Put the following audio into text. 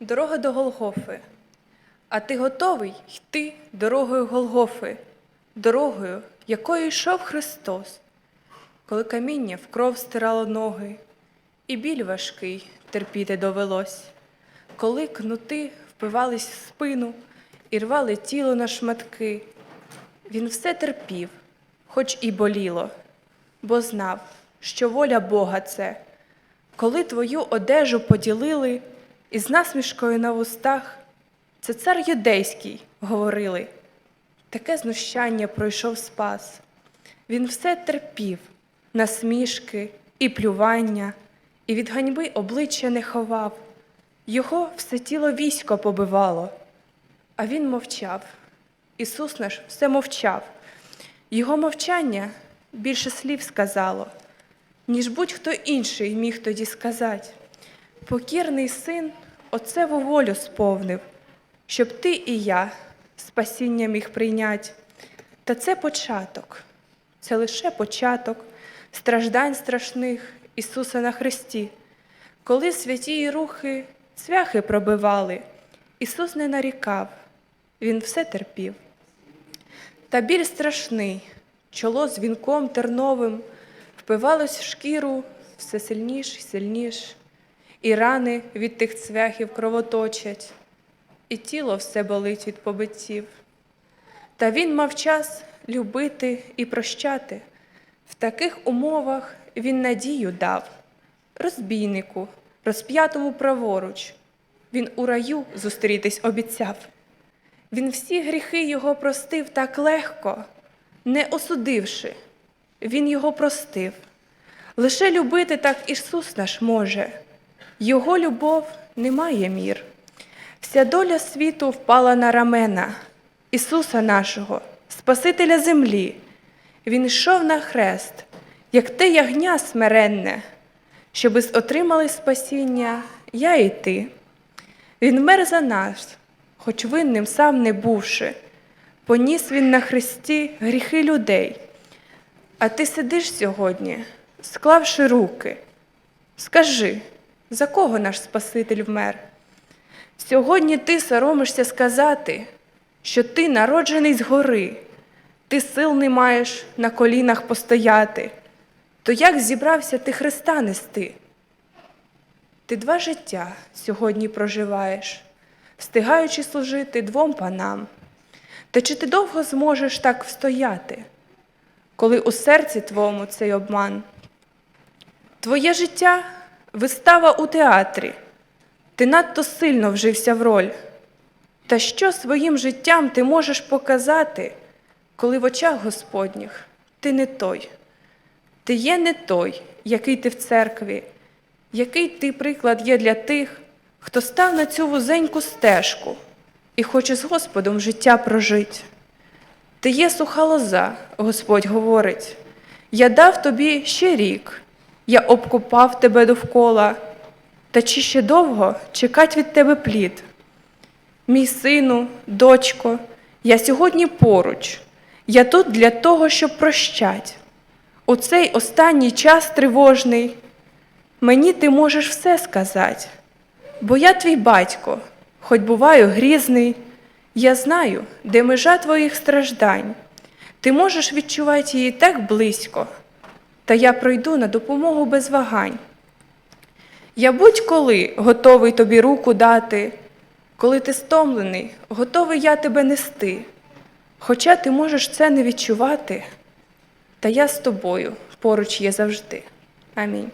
Дорога до Голгофи. А ти готовий йти дорогою Голгофи, дорогою, якою йшов Христос, коли каміння в кров стирало ноги, і біль важкий терпіти довелось, коли кнути впивались в спину і рвали тіло на шматки. Він все терпів, хоч і боліло, бо знав, що воля Бога це, коли твою одежу поділили, і з насмішкою на вустах, це цар юдейський, говорили. Таке знущання пройшов спас. Він все терпів, насмішки і плювання, і від ганьби обличчя не ховав. Його все тіло військо побивало, а він мовчав. Ісус наш все мовчав. Його мовчання більше слів сказало, ніж будь-хто інший міг тоді сказати. Покірний син Отцеву волю сповнив, щоб ти і я спасіння міг прийняти. Та це початок, це лише початок страждань страшних Ісуса на Христі. Коли святі рухи цвяхи пробивали, Ісус не нарікав, Він все терпів. Та біль страшний, чоло з вінком терновим впивалось в шкіру все сильніш і сильніш, і рани від тих цвяхів кровоточать, і тіло все болить від побиттів. Та він мав час любити і прощати. В таких умовах він надію дав розбійнику, розп'ятому праворуч. Він у раю зустрітись обіцяв. Він всі гріхи його простив так легко, не осудивши, він його простив. Лише любити так Ісус наш може, Його любов не має мір. Вся доля світу впала на рамена Ісуса нашого, Спасителя землі. Він йшов на хрест, як те ягня смиренне, щоби отримали спасіння я і ти. Він мер за нас, хоч винним сам не бувши, поніс він на хресті гріхи людей. А ти сидиш сьогодні, склавши руки. Скажи, за кого наш Спаситель вмер? Сьогодні ти соромишся сказати, що ти народжений згори, ти сил не маєш на колінах постояти. То як зібрався ти Христа нести? Ти два життя сьогодні проживаєш, встигаючи служити двом панам. Та чи ти довго зможеш так встояти, коли у серці твоєму цей обман? Твоє життя вистава у театрі, ти надто сильно вжився в роль. Та що своїм життям ти можеш показати, коли в очах Господніх ти не той? Ти є не той, який ти в церкві, який ти приклад є для тих, хто став на цю вузеньку стежку і хоче з Господом життя прожить. Ти є суха лоза, Господь говорить, я дав тобі ще рік, я обкопав тебе довкола, та чи ще довго чекать від тебе плід? Мій сину, дочко, я сьогодні поруч, я тут для того, щоб прощать. У цей останній час тривожний мені ти можеш все сказати, бо я твій батько, хоч буваю грізний, я знаю, де межа твоїх страждань. Ти можеш відчувати її так близько, та я пройду на допомогу без вагань. Я будь-коли готовий тобі руку дати, коли ти стомлений, готовий я тебе нести. Хоча ти можеш це не відчувати, та я з тобою поруч є завжди. Амінь.